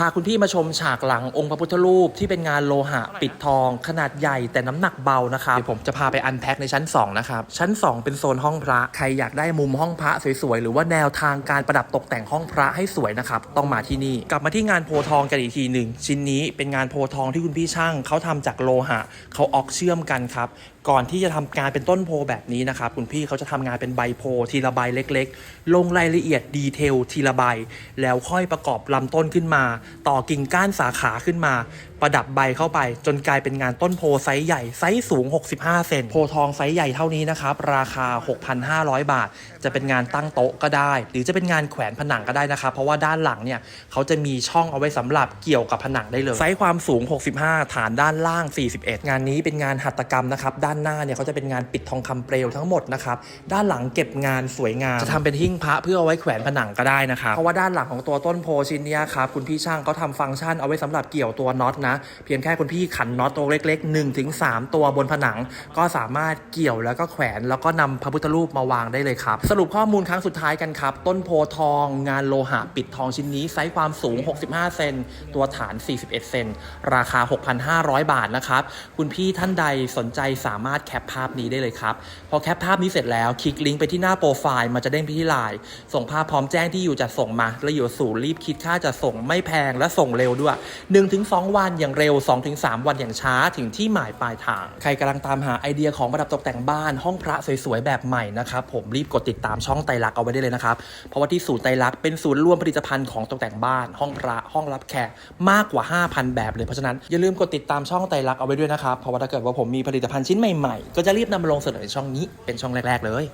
พาคุณพี่มาชมฉากหลังองค์พระพุทธรูปที่เป็นงานโลหะปิดทอง ขนาดใหญ่แต่น้ำหนักเบานะครับเดี๋ยวผมจะพาไปอันแพ็คในชั้น 2 นะครับ ชั้น 2 เป็นโซนห้องพระ ใครอยากได้มุมห้องพระสวยๆ หรือว่าแนวทางการประดับตกแต่งห้องพระให้สวยนะครับ ต้องมาที่นี่ กลับมาที่งานโพธิ์ทองกันอีกทีหนึ่งชิ้นนี้เป็นงานโพธิ์ทองที่คุณพี่ช่างเขาทำจากโลหะเขาออกเชื่อมกันครับ ก่อนที่จะทำการเป็นต้นโพแบบนี้นะครับคุณพี่เขาจะทำงานเป็นใบโพทีละใบเล็ก ๆ ลงรายละเอียดดีเทลทีละใบ แล้วค่อยประกอบลำต้นขึ้นมา ต่อกิ่งก้านสาขาขึ้นมา ประดับใบเข้าไป จนกลายเป็นงานต้นโพไซส์ใหญ่ไซส์สูง 65 เซนโพทองไซส์ใหญ่เท่านี้นะครับราคา 6,500 บาท จะเป็นงานตั้งโต๊ะก็ได้ หรือจะเป็นงานแขวนผนังก็ได้นะครับเพราะว่าด้านหลังเนี่ยเขาจะมีช่องเอาไว้สำหรับเกี่ยวกับผนังได้เลยไซส์ความสูง 65 ฐานด้านล่าง 41 งานนี้เป็นงานหัตถกรรมนะครับด้านหน้าเนี่ยเขาจะเป็นงานปิดทองคำเปลวทั้งหมดนะครับด้านหลังเก็บงานสวยงามจะทำเป็นหิ้งพระเพื่อเอาไว้แขวนผนังก็ได้นะครับเพราะว่าด้านหลังของตัวต้นโพชิ้นเนี้ยครับคุณพี่ช่างเขาทำฟังก์ชันเอาไว้สำหรับเกี่ยวตัวน็อตนะเพียงแค่คุณพี่ขันน็อตตัวเล็ก ๆ1ถึง3ตัวบนผนัง ก็สามารถเกี่ยวแล้วก็แขวนแล้วก็นำพระพุทธรูปมาวางได้เลยครับสรุปข้อมูลครั้งสุดท้ายกันครับต้นโพทอง งานโลหะปิดทองชิ้นนี้ไซส์ความสูง 65 เซนตัวฐาน 41 เซนราคา 6,500 บาทนะครับคุณพี่ท่านใดสนใจสามารถแคปภาพนี้ได้เลยครับ พอแคปภาพนี้เสร็จแล้ว คลิกลิงก์ไปที่หน้าโปรไฟล์มันจะเด้งไปที่ไลน์ส่งภาพพร้อมแจ้งที่อยู่จะส่งมาแล้วอยู่สู่รีบคิดค่าจะส่งไม่แพงและส่งเร็วด้วย 1-2 วันอย่างเร็ว 2-3 วันอย่างช้าถึงที่หมายปลายทาง ใครกำลังตามหาไอเดียของประดับตกแต่งบ้านห้องพระสวยๆแบบใหม่นะครับผมรีบกดติดตามช่องไตรลักเอาไว้ได้เลยนะครับเพราะว่าที่ศูนย์ไตรลักเป็นศูนย์รวมผลิตภัณฑ์ของตกแต่งบ้าน ห้องพระห้องรับแขกมากกว่า 5,000 แบบเลยเพราะฉะนั้นอย่าลืมกดติดตามช่องไตรลักเอาไว้ด้วยนะครับเพราะว่าถ้าเกิดว่าผมมีผลิตภัณฑ์ชิ้นใหม่ๆ ก็จะรีบนำมาลงเสนอในช่องนี้เป็นช่องแรก ๆ เลย